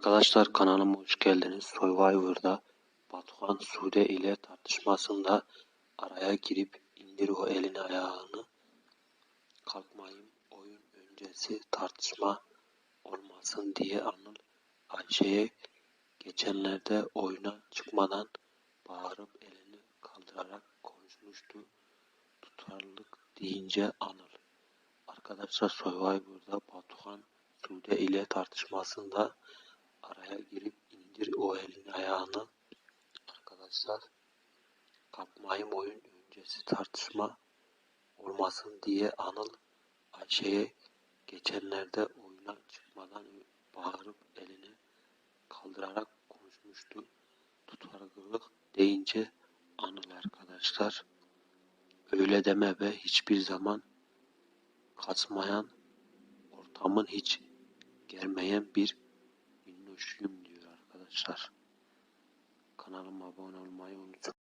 Arkadaşlar kanalıma hoş geldiniz. Survivor'da Batuhan Sude ile tartışmasında araya girip indir o elini ayağını kalkmayayım oyun öncesi tartışma olmasın diye Anıl Ayşe'ye geçenlerde oyuna çıkmadan bağırıp elini kaldırarak konuşmuştu. Tutarlılık deyince Anıl. Arkadaşlar Survivor'da Batuhan Sude ile tartışmasında araya girip indir o elini ayağını. Arkadaşlar kalkmayayım oyun öncesi tartışma olmasın diye Anıl Ayşe'ye geçenlerde oyuna çıkmadan bağırıp elini kaldırarak konuşmuştu. Tutarlılık deyince Anıl arkadaşlar öyle deme be hiçbir zaman kasmayan ortamın hiç gelmeyen bir minnoşuyum diyor arkadaşlar. Kanalıma abone olmayı unutmayın.